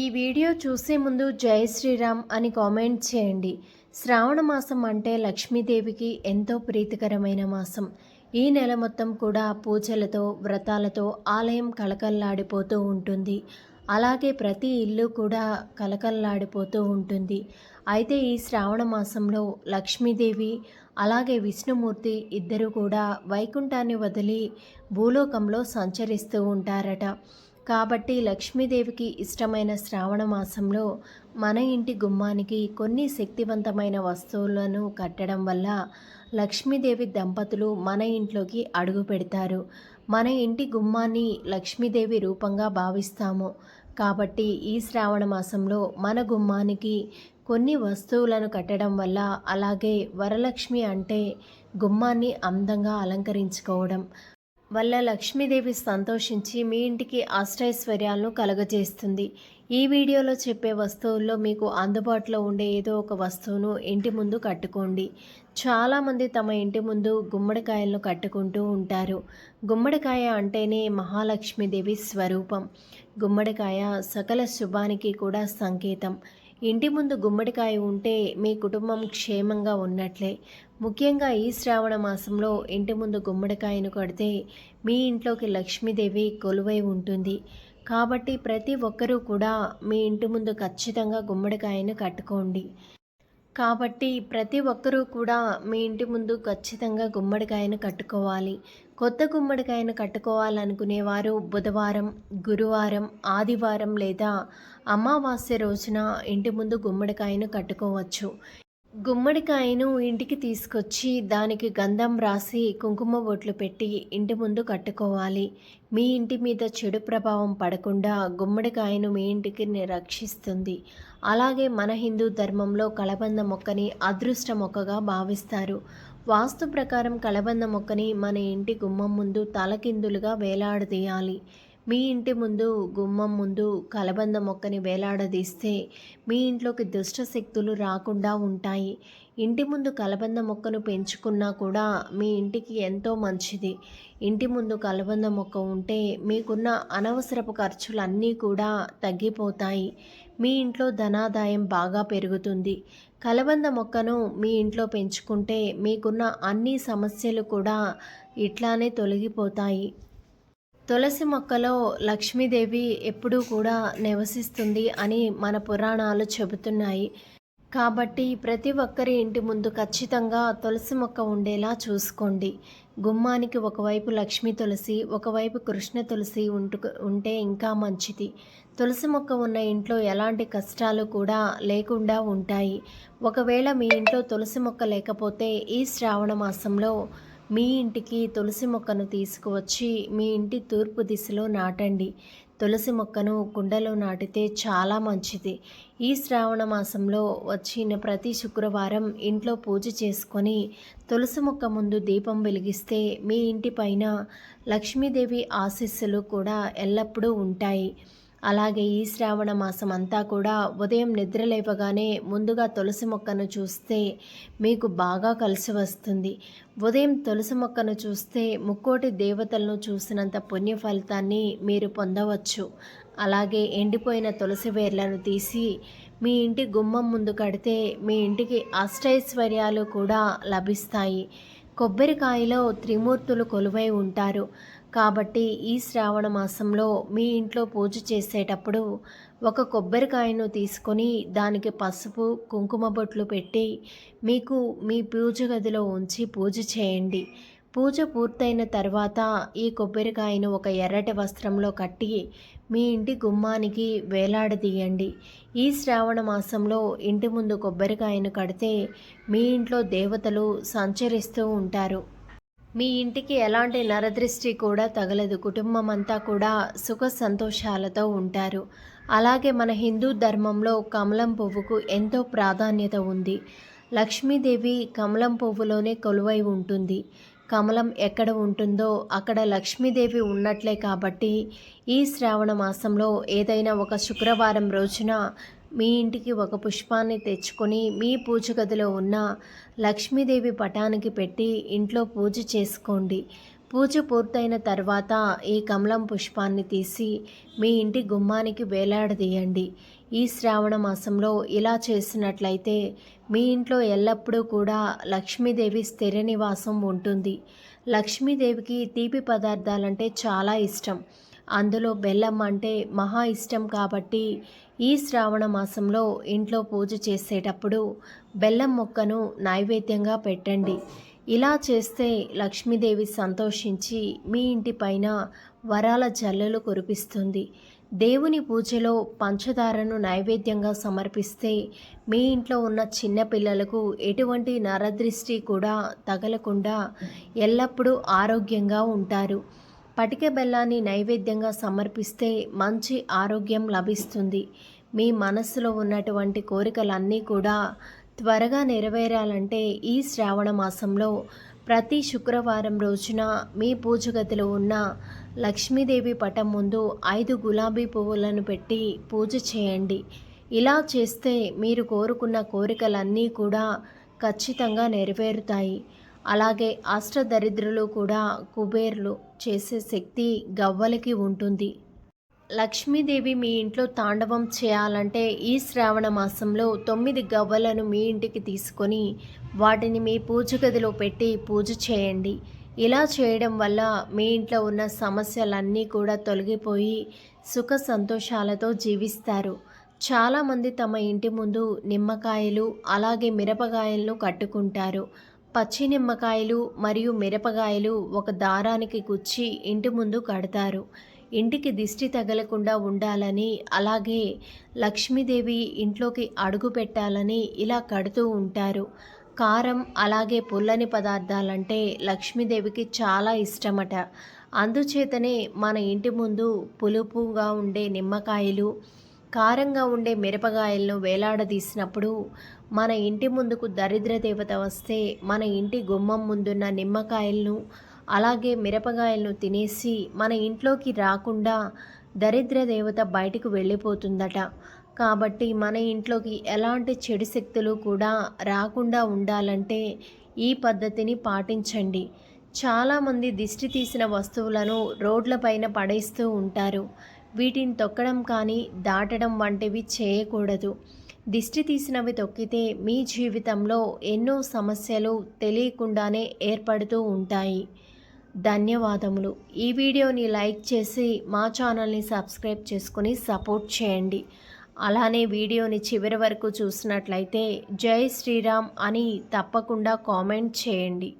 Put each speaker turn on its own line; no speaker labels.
ఈ వీడియో చూసే ముందు జై శ్రీరామ్ అని కామెంట్ చేయండి. శ్రావణ మాసం అంటే లక్ష్మీదేవికి ఎంతో ప్రీతికరమైన మాసం. ఈ నెల మొత్తం కూడా పూజలతో వ్రతాలతో ఆలయం కలకల్లాడిపోతూ ఉంటుంది. అలాగే ప్రతి ఇల్లు కూడా కలకల్లాడిపోతూ ఉంటుంది. అయితే ఈ శ్రావణ మాసంలో లక్ష్మీదేవి అలాగే విష్ణుమూర్తి ఇద్దరు కూడా వైకుంఠాన్ని వదిలి భూలోకంలో సంచరిస్తూ ఉంటారట. కాబట్టి లక్ష్మీదేవికి ఇష్టమైన శ్రావణ మాసంలో మన ఇంటి గుమ్మానికి కొన్ని శక్తివంతమైన వస్తువులను కట్టడం వల్ల లక్ష్మీదేవి దంపతులు మన ఇంట్లోకి అడుగు పెడతారు. మన ఇంటి గుమ్మాన్ని లక్ష్మీదేవి రూపంగా భావిస్తాము. కాబట్టి ఈ శ్రావణ మాసంలో మన గుమ్మానికి కొన్ని వస్తువులను కట్టడం వల్ల అలాగే వరలక్ష్మి అంటే గుమ్మాన్ని అందంగా అలంకరించుకోవడం. వల్ల లక్ష్మీదేవి సంతోషించి మీ ఇంటికి అష్టైశ్వర్యాలను కలగజేస్తుంది. ఈ వీడియోలో చెప్పే వస్తువుల్లో మీకు అందుబాటులో ఉండే ఏదో ఒక వస్తువును ఇంటి ముందు కట్టుకోండి. చాలామంది తమ ఇంటి ముందు గుమ్మడికాయలను కట్టుకుంటూ ఉంటారు. గుమ్మడికాయ అంటేనే మహాలక్ష్మీదేవి స్వరూపం. గుమ్మడికాయ సకల శుభానికి కూడా సంకేతం. ఇంటి ముందు గుమ్మడికాయ ఉంటే మీ కుటుంబం క్షేమంగా ఉన్నట్లే. ముఖ్యంగా ఈ శ్రావణ మాసంలో ఇంటి ముందు గుమ్మడికాయను కడితే మీ ఇంట్లోకి లక్ష్మీదేవి కొలువై ఉంటుంది. కాబట్టి ప్రతి ఒక్కరూ కూడా మీ ఇంటి ముందు ఖచ్చితంగా గుమ్మడికాయను కట్టుకోండి. కాబట్టి ప్రతి ఒక్కరూ కూడా మీ ఇంటి ముందు ఖచ్చితంగా గుమ్మడికాయను కట్టుకోవాలి. కొత్త గుమ్మడికాయను కట్టుకోవాలనుకునేవారు బుధవారం గురువారం ఆదివారం లేదా అమావాస్య రోజున ఇంటి ముందు గుమ్మడికాయను కట్టుకోవచ్చు. గుమ్మడికాయను ఇంటికి తీసుకొచ్చి దానికి గంధం రాసి కుంకుమ బొట్లు పెట్టి ఇంటి ముందు కట్టుకోవాలి. మీ ఇంటి మీద చెడు ప్రభావం పడకుండా గుమ్మడికాయను మీ ఇంటికి రక్షిస్తుంది. అలాగే మన హిందూ ధర్మంలో కలబంద మొక్కని అదృష్ట మొక్కగా భావిస్తారు. వాస్తు ప్రకారం కలబంద మొక్కని మన ఇంటి గుమ్మం ముందు తలకిందులుగా వేలాడదీయాలి. మీ ఇంటి ముందు గుమ్మం ముందు కలబంద మొక్కని వేలాడదీస్తే మీ ఇంట్లోకి దుష్ట శక్తులు రాకుండా ఉంటాయి. ఇంటి ముందు కలబంద మొక్కను పెంచుకున్నా కూడా మీ ఇంటికి ఎంతో మంచిది. ఇంటి ముందు కలబంద మొక్క ఉంటే మీకున్న అనవసరపు ఖర్చులన్నీ కూడా తగ్గిపోతాయి. మీ ఇంట్లో ధనాదాయం బాగా పెరుగుతుంది. కలబంద మొక్కను మీ ఇంట్లో పెంచుకుంటే మీకున్న అన్ని సమస్యలు కూడా ఇట్లానే తొలగిపోతాయి. తులసి మొక్కలో లక్ష్మీదేవి ఎప్పుడూ కూడా నివసిస్తుంది అని మన పురాణాలు చెబుతున్నాయి. కాబట్టి ప్రతి ఒక్కరి ఇంటి ముందు ఖచ్చితంగా తులసి మొక్క ఉండేలా చూసుకోండి. గుమ్మానికి ఒకవైపు లక్ష్మీ తులసి ఒకవైపు కృష్ణ తులసి ఉంటు ఉంటే ఇంకా మంచిది. తులసి మొక్క ఉన్న ఇంట్లో ఎలాంటి కష్టాలు కూడా లేకుండా ఉంటాయి. ఒకవేళ మీ ఇంట్లో తులసి మొక్క లేకపోతే ఈ శ్రావణ మాసంలో మీ ఇంటికి తులసి మొక్కను తీసుకువచ్చి మీ ఇంటి తూర్పు దిశలో నాటండి. తులసి మొక్కను కుండలో నాటితే చాలా మంచిది. ఈ శ్రావణ మాసంలో వచ్చిన ప్రతి శుక్రవారం ఇంట్లో పూజ చేసుకొని తులసి మొక్క ముందు దీపం వెలిగిస్తే మీ ఇంటి పైన లక్ష్మీదేవి ఆశీస్సులు కూడా ఎల్లప్పుడూ ఉంటాయి. అలాగే ఈ శ్రావణ మాసం అంతా కూడా ఉదయం నిద్రలేవగానే ముందుగా తులసి మొక్కను చూస్తే మీకు బాగా కలిసి వస్తుంది. ఉదయం తులసి మొక్కను చూస్తే ముక్కోటి దేవతలను చూసినంత పుణ్య ఫలితాన్ని మీరు పొందవచ్చు. అలాగే ఎండిపోయిన తులసి వేర్లను తీసి మీ ఇంటి గుమ్మం ముందు కడితే మీ ఇంటికి అష్టైశ్వర్యాలు కూడా లభిస్తాయి. కొబ్బరికాయలో త్రిమూర్తులు కొలువై ఉంటారు. కాబట్టి ఈ శ్రావణ మాసంలో మీ ఇంట్లో పూజ చేసేటప్పుడు ఒక కొబ్బరికాయను తీసుకొని దానికి పసుపు కుంకుమ బొట్లు పెట్టి మీకు మీ పూజ గదిలో ఉంచి పూజ చేయండి. పూజ పూర్తయిన తర్వాత ఈ కొబ్బరికాయను ఒక ఎర్రటి వస్త్రంలో కట్టి మీ ఇంటి గుమ్మానికి వేలాడదీయండి. ఈ శ్రావణ మాసంలో ఇంటి ముందు కొబ్బరికాయను కడితే మీ ఇంట్లో దేవతలు సంచరిస్తూ ఉంటారు. మీ ఇంటికి ఎలాంటి నరదృష్టి కూడా తగలదు. కుటుంబం అంతా కూడా సుఖ సంతోషాలతో ఉంటారు. అలాగే మన హిందూ ధర్మంలో కమలం పువ్వుకు ఎంతో ప్రాధాన్యత ఉంది. లక్ష్మీదేవి కమలం పువ్వులోనే కొలువై ఉంటుంది. కమలం ఎక్కడ ఉంటుందో అక్కడ లక్ష్మీదేవి ఉన్నట్లే కాబట్టి ఈ శ్రావణ మాసంలో ఏదైనా ఒక శుక్రవారం రోజున మీ ఇంటికి ఒక పుష్పాన్ని తెచ్చుకొని మీ పూజ గదిలో ఉన్న లక్ష్మీదేవి పటానికి పెట్టి ఇంట్లో పూజ చేసుకోండి. పూజ పూర్తయిన తర్వాత ఈ కమలం పుష్పాన్ని తీసి మీ ఇంటి గుమ్మానికి వేలాడదీయండి. ఈ శ్రావణ మాసంలో ఇలా చేసినట్లయితే మీ ఇంట్లో ఎల్లప్పుడూ కూడా లక్ష్మీదేవి స్థిర నివాసం ఉంటుంది. లక్ష్మీదేవికి తీపి పదార్థాలంటే చాలా ఇష్టం. అందులో బెల్లం అంటే మహా ఇష్టం కాబట్టి ఈ శ్రావణ మాసంలో ఇంట్లో పూజ చేసేటప్పుడు బెల్లం మొక్కను నైవేద్యంగా పెట్టండి. ఇలా చేస్తే లక్ష్మీదేవి సంతోషించి మీ ఇంటిపైన వరాల జల్లలు కురిపిస్తుంది. దేవుని పూజలో పంచదారను నైవేద్యంగా సమర్పిస్తే మీ ఇంట్లో ఉన్న చిన్నపిల్లలకు ఎటువంటి నరదృష్టి కూడా తగలకుండా ఎల్లప్పుడూ ఆరోగ్యంగా ఉంటారు. పటిక బెల్లాన్ని నైవేద్యంగా సమర్పిస్తే మంచి ఆరోగ్యం లభిస్తుంది. మీ మనస్సులో ఉన్నటువంటి కోరికలన్నీ కూడా త్వరగా నెరవేరాలంటే ఈ శ్రావణ మాసంలో ప్రతి శుక్రవారం రోజున మీ పూజ గదిలో ఉన్న లక్ష్మీదేవి పటం ముందు ఐదు గులాబీ పువ్వులను పెట్టి పూజ చేయండి. ఇలా చేస్తే మీరు కోరుకున్న కోరికలన్నీ కూడా ఖచ్చితంగా నెరవేరుతాయి. అలాగే అష్టదరిద్రులు కూడా కుబేర్లు చేసే శక్తి గవ్వలకి ఉంటుంది. లక్ష్మీదేవి మీ ఇంట్లో తాండవం చేయాలంటే ఈ శ్రావణ మాసంలో తొమ్మిది గవ్వలను మీ ఇంటికి తీసుకొని వాటిని మీ పూజ గదిలో పెట్టి పూజ చేయండి. ఇలా చేయడం వల్ల మీ ఇంట్లో ఉన్న సమస్యలన్నీ కూడా తొలగిపోయి సుఖ సంతోషాలతో జీవిస్తారు. చాలామంది తమ ఇంటి ముందు నిమ్మకాయలు అలాగే మిరపకాయలను కట్టుకుంటారు. పచ్చి నిమ్మకాయలు మరియు మిరపకాయలు ఒక దారానికి గుచ్చి ఇంటి ముందు కడతారు. ఇంటికి దిష్టి తగలకుండా ఉండాలని అలాగే లక్ష్మీదేవి ఇంట్లోకి అడుగు పెట్టాలని ఇలా కడుతూ ఉంటారు. కారం అలాగే పుల్లని పదార్థాలంటే లక్ష్మీదేవికి చాలా ఇష్టమట. అందుచేతనే మన ఇంటి ముందు పులుపుగా ఉండే నిమ్మకాయలు కారంగా ఉండే మిరపకాయలను వేలాడదీసినప్పుడు మన ఇంటి ముందుకు దరిద్ర దేవత వస్తే మన ఇంటి గుమ్మం ముందున్న నిమ్మకాయలను అలాగే మిరపకాయలను తినేసి మన ఇంట్లోకి రాకుండా దరిద్ర దేవత బయటకు వెళ్ళిపోతుందట. కాబట్టి మన ఇంట్లోకి ఎలాంటి చెడు శక్తులు కూడా రాకుండా ఉండాలంటే ఈ పద్ధతిని పాటించండి. చాలామంది దిష్టి తీసిన వస్తువులను రోడ్లపైన పడేస్తూ ఉంటారు. వీటిని తొక్కడం కానీ దాటడం వంటివి చేయకూడదు. దిష్టి తీసినవి తొక్కితే మీ జీవితంలో ఎన్నో సమస్యలు తెలియకుండానే ఏర్పడుతూ ఉంటాయి. ధన్యవాదములు. ఈ వీడియోని లైక్ చేసి మా ఛానల్ని సబ్స్క్రైబ్ చేసుకుని సపోర్ట్ చేయండి. అలానే వీడియోని చివరి వరకు చూసినట్లయితే జై శ్రీరామ్ అని తప్పకుండా కామెంట్ చేయండి.